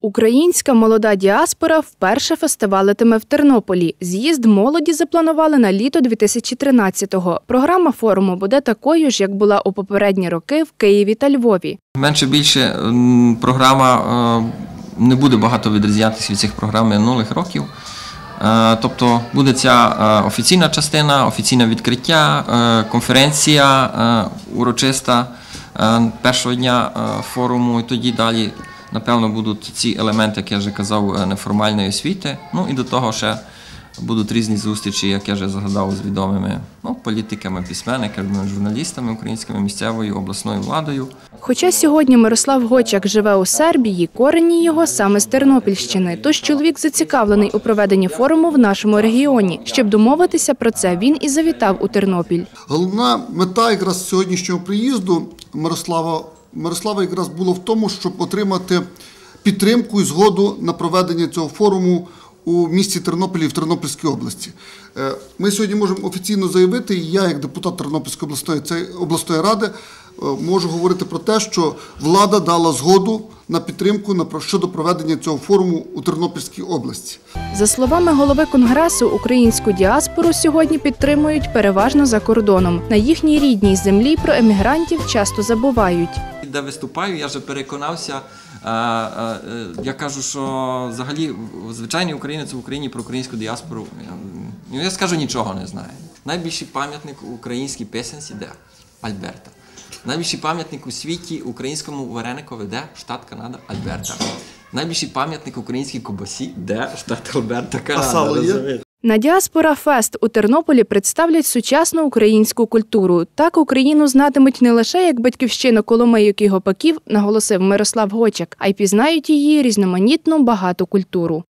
Українська молода діаспора вперше фестивалитиме в Тернополі. З'їзд молоді запланували на літо 2013-го. Програма форуму буде такою ж, як була у попередні роки в Києві та Львові. Менше більше програма е, не буде багато відрізнятися від цих програм минулих років. Е, Тобто буде ця е, офіційна частина, офіційне відкриття, конференція урочиста першого дня форуму, і тоді далі, напевно, будуть ці елементи, як я вже казав, е, неформальної освіти. Ну і до того ще будуть різні зустрічі, як я вже згадав, з відомими ну, політиками, письменниками, журналістами українськими, місцевою обласною владою. Хоча сьогодні Мирослав Гочак живе у Сербії, корені його саме з Тернопільщини. Тож чоловік зацікавлений у проведенні форуму в нашому регіоні. Щоб домовитися про це, він і завітав у Тернопіль. Головна мета якраз сьогоднішнього приїзду Мирослава Мирослава якраз було в тому, щоб отримати підтримку і згоду на проведення цього форуму у місті Тернополі в Тернопільській області. Е, Ми сьогодні можемо офіційно заявити, і я, як депутат Тернопільської обласної обласної ради, е, можу говорити про те, що влада дала згоду на підтримку на про- щодо проведення цього форуму у Тернопільській області. За словами голови конгресу, українську діаспору сьогодні підтримують переважно за кордоном. На їхній рідній землі про емігрантів часто забувають. Де виступаю, я вже переконався. е, е, е, Я кажу, що взагалі в- звичайний українець в Україні про українську діаспору. я, Ну, скажу нічого не знаю. Найбільший пам'ятник українській писанці де? Альберта. Найбільший пам'ятник у світі українському вареникові де? Штат Канада, Альберта. Найбільший пам'ятник українській кобасі де? Штат Альберта, Канада. розумієте? На Діаспора Фест у Тернополі представлять сучасну українську культуру. Так Україну знатимуть не лише як батьківщину коломийок і гопаків, наголосив Мирослав Гочак, а й пізнають її різноманітну багату культуру.